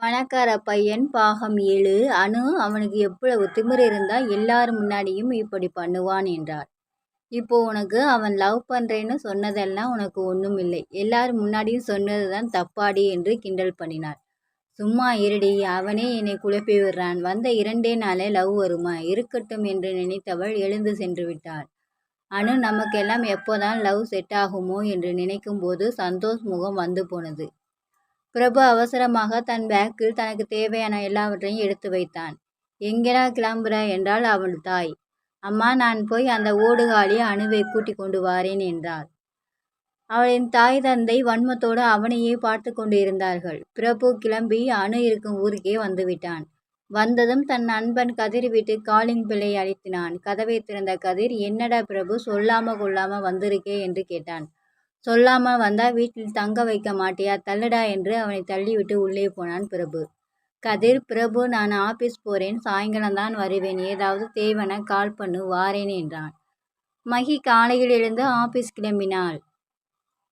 பணக்கார பையன் பாகம் ஏழு. அனு அவனுக்கு எவ்வளவு திமிர் இருந்தால் எல்லார் முன்னாடியும் இப்படி பண்ணுவான் என்றார். இப்போ உனக்கு அவன் லவ் பண்ணுறேன்னு சொன்னதெல்லாம் உனக்கு ஒன்றும் இல்லை. எல்லார் முன்னாடியும் சொன்னது தான் தப்பாடி என்று கிண்டல் பண்ணினார் சும்மா இருடி அவனே என்னை குழப்பி விடுறான். வந்த இரண்டே நாளே லவ் வருமா? இருக்கட்டும் என்று நினைத்தவள் எழுந்து சென்று விட்டாள். அனு நமக்கெல்லாம் எப்போதான் லவ் செட் ஆகுமோ என்று நினைக்கும் போது சந்தோஷ் முகம் வந்து போனது. பிரபு அவசரமாக தன் பேக்கில் தனக்கு தேவையான எல்லாவற்றையும் எடுத்து வைத்தான். எங்கடா கிளம்புற? என்றாள் அவள் தாய். அம்மா நான் போய் அந்த ஓடுகாலி அணுவை கூட்டிக் கொண்டு வாரேன் என்றாள். அவளின் தாய் தந்தை வன்மத்தோடு அவனையே பார்த்து கொண்டு இருந்தார்கள் பிரபு கிளம்பி அணு இருக்கும் ஊருக்கே வந்துவிட்டான். வந்ததும் தன் நண்பன் கதிர்விட்டு காலிங் பிள்ளை அழைத்தினான். கதவை திறந்த கதிர் என்னடா பிரபு சொல்லாம கொள்ளாம வந்திருக்கே? என்று கேட்டான். சொல்லாம வந்தா வீட்டில் தங்க வைக்க மாட்டியா? தள்ளுடா என்று அவனை தள்ளிவிட்டு உள்ளே போனான் பிரபு. கதிர் பிரபு நான் ஆபீஸ் போறேன். சாயங்காலம் தான் வருவேன். ஏதாவது தேவனை கால் பண்ணு வாரேன் என்றான். மகி காலையில் எழுந்து ஆபீஸ் கிளம்பினாள்.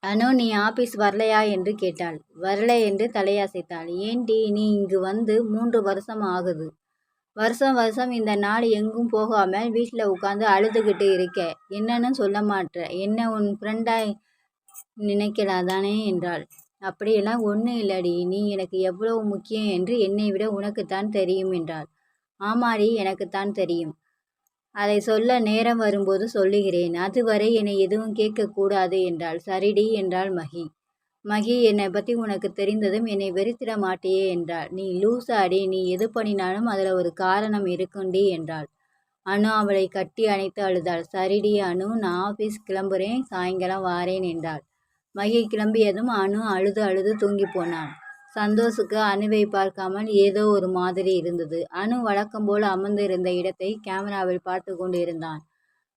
அனு நீ ஆபீஸ் வரலையா என்று கேட்டாள். வரல என்று தலையசைத்தாள். ஏண்டி நீ இங்கு வந்து மூன்று வருஷம் ஆகுது. வருஷம் வருஷம் இந்த நாள் எங்கும் போகாமல் வீட்டில் உட்காந்து அழுதுகிட்டு இருக்க. என்னன்னு சொல்ல மாட்டேற. என்ன உன் ஃப்ரெண்டாய் நினைக்கலாதானே? என்றாள். அப்படியெல்லாம் ஒன்றும் இல்லடி. நீ எனக்கு எவ்வளவு முக்கியம் என்று என்னை விட உனக்குத்தான் தெரியும் என்றாள். ஆமாடி எனக்குத்தான் தெரியும். அதை சொல்ல நேரம் வரும்போது சொல்லுகிறேன். அதுவரை என்னை எதுவும் கேட்கக்கூடாது என்றாள். சரிடி என்றாள் மகி. மகி என்னை பற்றி உனக்கு தெரிந்ததும் என்னை வெறுத்திட மாட்டியே என்றாள். நீ லூசாடி. நீ எது பண்ணினாலும் அதில் ஒரு காரணம் இருக்குண்டி என்றாள். அனு அவளை கட்டி அணைத்து அழுதாள். சரிடி அனு நான் ஆஃபீஸ் கிளம்புறேன் சாயங்காலம் வாரேன் என்றாள். மகி கிளம்பியதும் அனு அழுது அழுது தூங்கி போனான். சந்தோஷுக்கு அணுவை பார்க்காமல் ஏதோ ஒரு மாதிரி இருந்தது. அனு வழக்கம் போல் அமர்ந்திருந்த இடத்தை கேமராவில் பார்த்து கொண்டு இருந்தான்.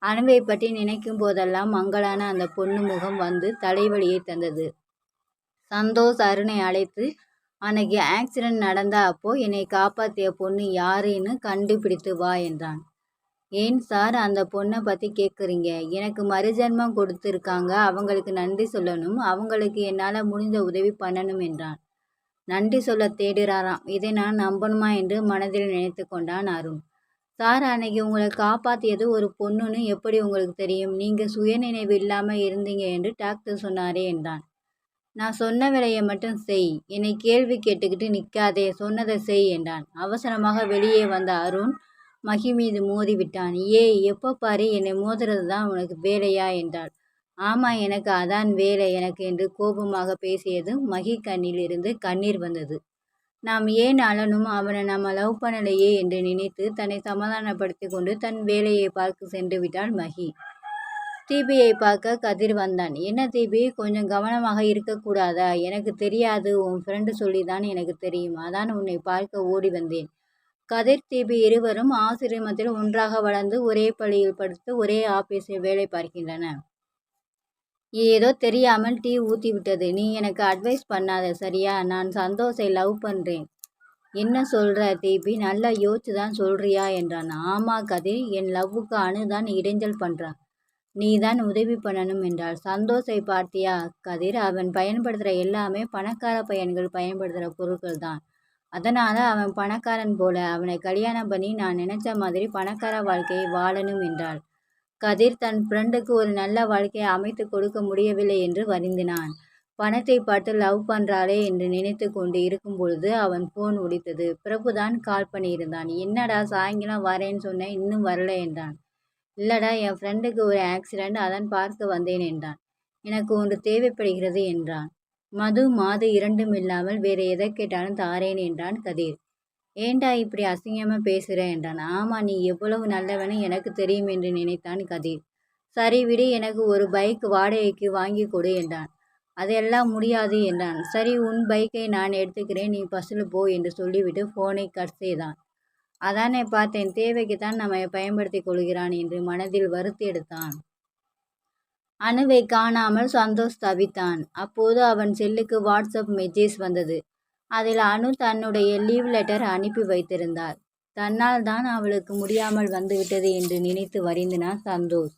அணுவை பற்றி நினைக்கும் போதெல்லாம் மங்களான அந்த பொண்ணு முகம் வந்து தலைவலியை தந்தது. சந்தோஷ் அருணை அழைத்து அன்னைக்கு ஆக்சிடென்ட் நடந்த அப்போ என்னை காப்பாற்றிய பொண்ணு யாருன்னு கண்டுபிடித்து வா என்றான். ஏன் சார் அந்த பொண்ணை பற்றி கேட்குறீங்க எனக்கு மறுஜன்மம் கொடுத்துருக்காங்க. அவங்களுக்கு நன்றி சொல்லணும். அவங்களுக்கு என்னால் முடிந்த உதவி பண்ணணும் என்றான். நன்றி சொல்ல தேடுறாராம். இதை நான் நம்பணுமா என்று மனதில் நினைத்து கொண்டான் அருண். சார் அன்னைக்கு உங்களை காப்பாற்றியது ஒரு பொண்ணுன்னு எப்படி உங்களுக்கு தெரியும்? நீங்கள் சுயநினைவு இல்லாமல் இருந்தீங்க என்று டாக்டர் சொன்னாரே என்றான். நான் சொன்ன வேலையை மட்டும் செய். என்னை கேள்வி கேட்டுக்கிட்டு நிற்காதே சொன்னதை செய் என்றான். அவசரமாக வெளியே வந்த அருண் மகி மீது மோதி விட்டான் ஏய் எப்போ பாரு என்னை மோதுறது தான் உனக்கு வேலையா? என்றாள். ஆமாம் எனக்கு அதான் வேலை எனக்கு என்று கோபமாக பேசியதும் மகி கண்ணில் இருந்து கண்ணீர் வந்தது. நாம் ஏன் அலனும் அவனை நம்ம லவ் பண்ணலையே? என்று நினைத்து தன்னை சமாதானப்படுத்தி கொண்டு தன் வேலையை பார்க்க சென்று விட்டாள் மகி. தீபியை பார்க்க கதிர் வந்தான். என்ன தீபி கொஞ்சம் கவனமாக இருக்கக்கூடாதா? எனக்கு தெரியாது. உன் ஃப்ரெண்டு சொல்லி தான் எனக்கு தெரியும். அதான் உன்னை பார்க்க ஓடி வந்தேன். கதிர் தீபி இருவரும் ஆசிரமத்தில் ஒன்றாக வளர்ந்து ஒரே பள்ளியில் படித்து ஒரே ஆபீஸில் வேலை பார்க்கின்றன. ஏதோ தெரியாமல் டீ ஊற்றி விட்டது நீ எனக்கு அட்வைஸ் பண்ணாத சரியா? நான் சந்தோஷை லவ் பண்ணுறேன் என்ன சொல்கிற தீபி? நல்லா யோசிச்சு தான் சொல்கிறியா என்றான். ஆமாம் கதிர் என் லவ்வுக்கு அணுதான் இடைஞ்சல் பண்ணுறான் நீ தான் உதவி பண்ணணும் என்றாள். சந்தோஷை பார்த்தியா? கதிர் அவன் பயன்படுத்துகிற எல்லாமே பணக்கார பையன்கள் பயன்படுத்துகிற பொருட்கள் தான் அதனால் அவன் பணக்காரன் போல அவனை கல்யாணம் பண்ணி நான் நினச்ச மாதிரி பணக்கார வாழ்க்கையை வாழணும் என்றாள். கதிர் தன் ஃப்ரெண்டுக்கு ஒரு நல்ல வாழ்க்கையை அமைத்து கொடுக்க முடியவில்லை என்று வருந்தினான். பணத்தை பார்த்து லவ் பண்ணுறாளே என்று நினைத்து கொண்டு இருக்கும் பொழுது அவன் ஃபோன் ஒடித்தது பிரபுதான் கால் பண்ணியிருந்தான். என்னடா சாயங்காலம் வரேன்னு சொன்னேன் இன்னும் வரல என்றான். இல்லடா என் ஃப்ரெண்டுக்கு ஒரு ஆக்சிடெண்ட் அதான் பார்க்க வந்தேன் என்றான். எனக்கு ஒன்று தேவைப்படுகிறது என்றான். மது மாது இரண்டும் இல்லாமல் வேறு எதை கேட்டாலும் தாரேன் என்றான் கதிர். ஏண்டா இப்படி அசிங்கமாக பேசுகிற என்றான். ஆமாம் நீ எவ்வளவு நல்லவனு எனக்கு தெரியும் என்று நினைத்தான் கதிர். சரி விடு எனக்கு ஒரு பைக் வாடகைக்கு வாங்கி கொடு என்றான். அதெல்லாம் முடியாது என்றான். சரி உன் பைக்கை நான் எடுத்துக்கிறேன். நீ பஸ்ஸில் போ என்று சொல்லிவிட்டு ஃபோனை கட் செய்தான். அதானே பார்த்தேன். தேவைக்கு தான் நம்மை பயன்படுத்தி கொள்கிறான் என்று மனதில் வருத்தி எடுத்தான். அணுவை காணாமல் சந்தோஷ் தவித்தான். அப்போது அவன் செல்லுக்கு வாட்ஸ்அப் மெசேஜ் வந்தது. அதில் அனு தன்னுடைய லீவ் லெட்டர் அனுப்பி வைத்திருந்தார் தன்னால் தான் அவளுக்கு முடியாமல் வந்துவிட்டது என்று நினைத்து வருந்தினான் சந்தோஷ்.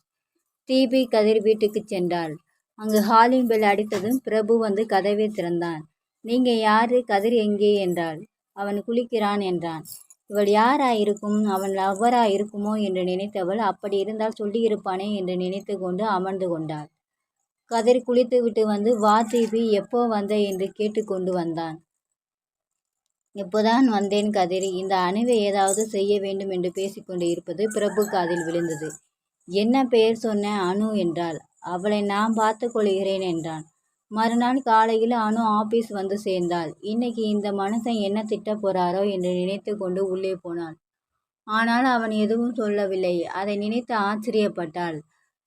டிபி கதிர் வீட்டுக்கு சென்றாள். அங்கு ஹாலின் பெல் அடித்ததும் பிரபு வந்து கதவை திறந்தான். நீங்க யாரு? கதிர் எங்கே? என்றாள். அவன் குளிக்கிறான் என்றான். இவள் யாராயிருக்கும்? அவன் லவ்வரா இருக்குமோ என்று நினைத்தவள் அப்படி இருந்தால் சொல்லியிருப்பானே? என்று நினைத்து கொண்டு அமர்ந்து கொண்டாள். கதிர் குளித்துவிட்டு வந்து வா தீபி எப்போ வந்த? என்று கேட்டுக்கொண்டு வந்தான். இப்போதான் வந்தேன் கதிர். இந்த அணுவை ஏதாவது செய்ய வேண்டும் என்று பேசிக்கொண்டு இருப்பது பிரபு காதில் விழுந்தது. என்ன பெயர் சொன்ன அணு? என்றாள். அவளை நான் பார்த்து கொள்கிறேன் என்றான். மறுநாள் காலையில் அனு ஆபீஸ் வந்து சேர்ந்தாள். இன்னைக்கு இந்த மனுஷன் என்ன திட்ட போறாரோ என்று நினைத்து கொண்டு உள்ளே போனாள் ஆனால் அவன் எதுவும் சொல்லவில்லை. அதை நினைத்து ஆச்சரியப்பட்டாள்.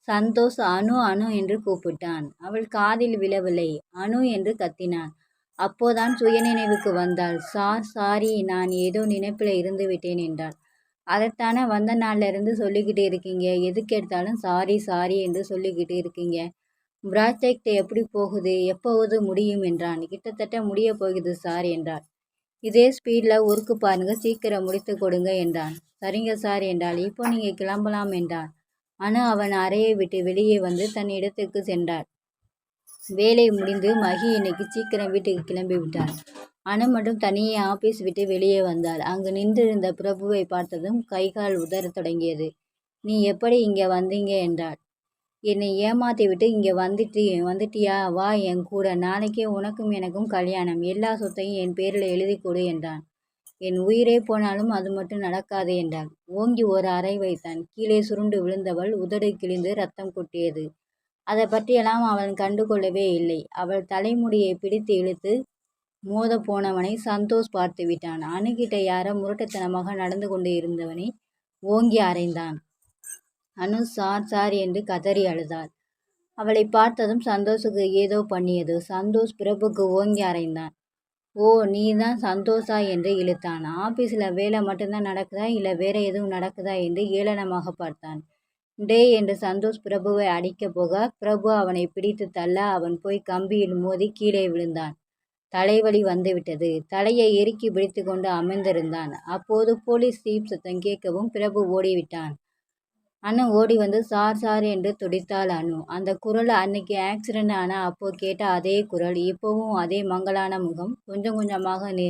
சந்தோஷ் அணு அணு என்று கூப்பிட்டான். அவள் காதில் விழவில்லை. அணு என்று கத்தினான். அப்போதான் சுயநினைவுக்கு வந்தாள். சார் சாரி நான் ஏதோ நினைப்பில் இருந்து விட்டேன் என்றாள். அதைத்தானே வந்த நாள்ல இருந்து சொல்லிக்கிட்டு இருக்கீங்க? எதுக்கு எடுத்தாலும் சாரி சாரி என்று சொல்லிக்கிட்டு இருக்கீங்க? ப்ராஜெக்ட் எப்படி போகுது? எப்போவது முடியும் என்றான். கிட்டத்தட்ட முடிய போகுது சார் என்றார் இதே ஸ்பீடில் ஒர்க்கு பாருங்க சீக்கிரம் முடித்து கொடுங்க என்றான். சரிங்க சார் என்றால் இப்போ நீங்கள் கிளம்பலாம் என்றான். அனு அவன் அறையை விட்டு வெளியே வந்து தன் இடத்துக்கு சென்றார் வேலை முடிந்து மகி இன்னைக்கு சீக்கிரம் வீட்டுக்கு கிளம்பி விட்டான். அனு மட்டும் தனியே ஆபீஸ் விட்டு வெளியே வந்தாள். அங்கு நின்றிருந்த பிரபுவை பார்த்ததும் கைகால் உதறத் தொடங்கியது. நீ எப்படி இங்கே வந்தீங்க? என்றாள். என்னை ஏமாற்றி விட்டு இங்கே வந்துட்டு வந்துட்டியா? வா என் கூட. நாளைக்கே உனக்கும் எனக்கும் கல்யாணம். எல்லா சொத்தையும் என் பேரில் எழுதி கொடு என்றான். என் உயிரே போனாலும் அது மட்டும் நடக்காது என்றாள். ஓங்கி ஒரு அறை வைத்தான். கீழே சுருண்டு விழுந்தவள் உதடு கிழிந்து ரத்தம் கொட்டியது. அதை பற்றியெல்லாம் அவன் கண்டுகொள்ளவே இல்லை. அவள் தலைமுடியை பிடித்து இழுத்து மோத போனவனை சந்தோஷ் பார்த்து விட்டான் அணுகிட்ட யாரோ முரட்டத்தனமாக நடந்து கொண்டு இருந்தவனை ஓங்கி அறைந்தான். அனு சார் சார் என்று கதறி அழுதாள் அவளை பார்த்ததும் சந்தோஷுக்கு ஏதோ பண்ணியது. சந்தோஷ் பிரபுக்கு ஓங்கி அறைந்தான். ஓ நீ தான் சந்தோஷா? என்று இழுத்தான். ஆபீஸில் வேலை மட்டும்தான் நடக்குதா? இல்லை வேற எதுவும் நடக்குதா? என்று ஏளனமாக பார்த்தான். டே என்று சந்தோஷ் பிரபுவை அடிக்கப் போக பிரபு அவனை பிடித்து தள்ள அவன் போய் கம்பியில் மோதி கீழே விழுந்தான். தலைவலி வந்துவிட்டது. தலையை எருக்கி பிடித்து கொண்டு அமர்ந்திருந்தான். அப்போது போலீஸ் சீப் சத்தம் கேட்கவும் பிரபு ஓடிவிட்டான். அனு ஓடி வந்து சார் சார் என்று துடித்தாள் அனு அந்த குரல் அன்னைக்கு ஆக்சிடென்ட் ஆன அப்போ கேட்ட அதே குரல் இப்போவும் அதே மங்களான முகம். கொஞ்சம் கொஞ்சமாக நி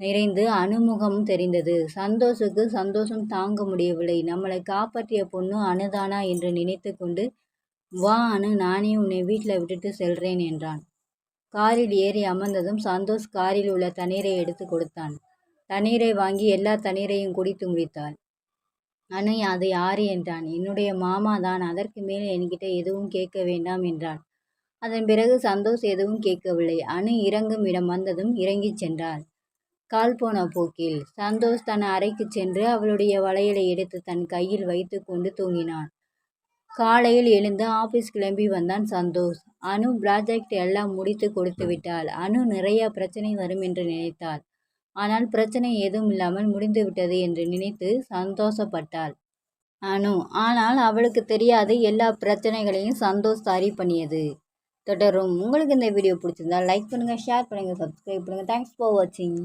நிறைந்து அணுமுகம் தெரிந்தது. சந்தோஷுக்கு சந்தோஷம் தாங்க முடியவில்லை. நம்மளை காப்பாற்றிய பொண்ணு அணுதானா? என்று நினைத்து கொண்டு வா அனு நானே உன்னை வீட்டில் விட்டுட்டு செல்றேன் என்றான். காரில் ஏறி அமர்ந்ததும் சந்தோஷ் காரில் உள்ள தண்ணீரை எடுத்து கொடுத்தான். தண்ணீரை வாங்கி எல்லா தண்ணீரையும் குடித்து முடித்தாள். அனு அது யாரு? என்றான். என்னுடைய மாமா தான். அதற்கு மேல் என்கிட்ட எதுவும் கேட்க வேண்டாம் என்றான். அதன் பிறகு சந்தோஷ் எதுவும் கேட்கவில்லை. அணு இறங்கும் இடம் வந்ததும் இறங்கிச் சென்றாள். கால் போன போக்கில் சந்தோஷ் தன் அறைக்கு சென்று அவளுடைய வளையலை எடுத்து தன் கையில் வைத்து கொண்டு தூங்கினான். காலையில் எழுந்து ஆபீஸ் கிளம்பி வந்தான் சந்தோஷ். அனு ப்ராஜெக்ட் எல்லாம் முடித்து கொடுத்து விட்டாள். அனு நிறைய பிரச்சனை வரும் என்று நினைத்தாள். ஆனால் பிரச்சனை எதுவும் இல்லாமல் முடிந்து விட்டது என்று நினைத்து சந்தோஷப்பட்டாள். அனு ஆனால் அவளுக்கு தெரியாது எல்லா பிரச்சனைகளையும் சந்தோஷ் சரி பண்ணியது. தொடரும். உங்களுக்கு இந்த வீடியோ பிடிச்சிருந்தா லைக் பண்ணுங்கள் ஷேர் பண்ணுங்கள் சப்ஸ்கிரைப் பண்ணுங்கள் தேங்க்ஸ் ஃபார் வாட்சிங்